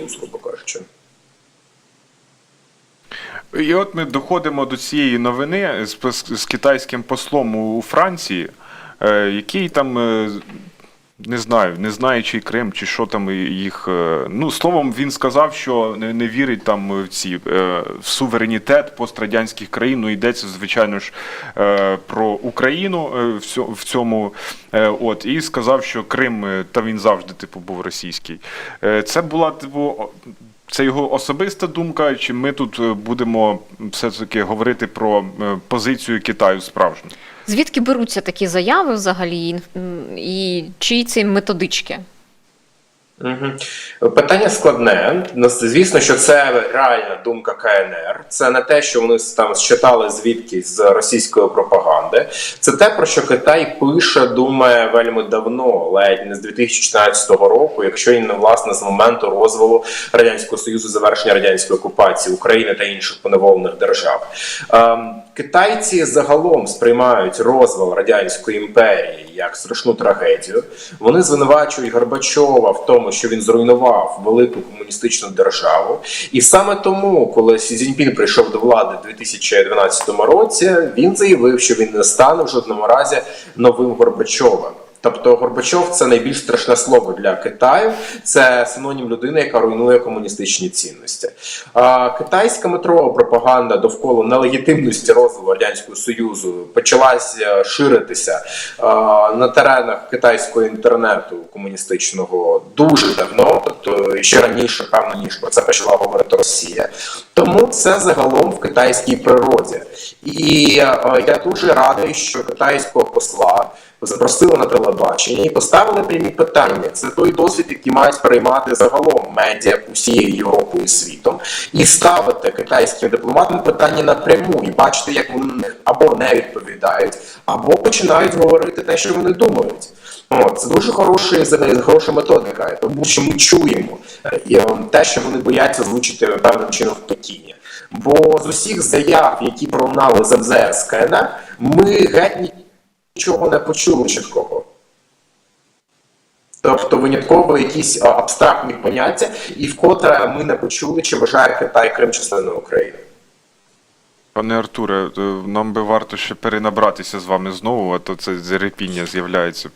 Грубо кажучи. І от ми доходимо до цієї новини з, з, з китайським послом у Франції, е, який там. Е, не знаю, не знаю, чи Крим, чи що там їх. е, Ну, словом, він сказав, що не, не вірить там в ці е, в суверенітет пострадянських країн. Ну, йдеться, звичайно ж, е, про Україну е, в цьому. Е, От, і сказав, що Крим, е, та він завжди, типу, був російський. Е, Це була, типу, це його особиста думка, чи ми тут е, будемо все-таки говорити про е, позицію Китаю справжню? Звідки беруться такі заяви взагалі, і, чиї це методички? Питання складне. Ну, Звісно, що це реальна думка КНР. Це не те, що вони там считали звідки з російської пропаганди. Це те, про що Китай пише, думає вельми давно, ледь не з 2014 року, якщо і не власне з моменту розвалу радянського союзу, завершення радянської окупації України та інших поневолених держав. Ем, Китайці загалом сприймають розвал радянської імперії як страшну трагедію. Вони звинувачують Горбачова в тому, що він зруйнував велику комуністичну державу. І саме тому, коли Сі Цзіньпін прийшов до влади в 2012 році, він заявив, що він не стане в жодному разі новим Горбачовим. Тобто Горбачов це найбільш страшне слово для Китаю. Це синонім людини, яка руйнує комуністичні цінності. А, китайська метрова пропаганда довкола нелегітимності розвитку радянського союзу почалася ширитися на теренах китайського інтернету комуністичного дуже давно, тобто ще раніше, певно, ніж про це почала говорити Росія. Тому це загалом в китайській природі. І е, я дуже радий, що китайського посла запросили на телебачення і поставили прямі питання. Це той досвід, який мають приймати загалом медіа усією Європою і світом, і ставити китайським дипломатам питання напряму і бачити, як вони або не відповідають, або починають говорити те, що вони думають. Це дуже хороша, хороша методика, тому що ми чуємо е, е, те, що вони бояться звучити певним чином в Пекіні. Бо з усіх заяв, які пролунали з МЗС КНР, ми геть нічого не почули чіткого. Тобто винятково якісь абстрактні поняття, і вкотре ми не почули, чи вважає Китай Крим частиною України. Пане Артуре, е, нам би варто ще перенабратися з вами знову, а то це зерепіння з'являється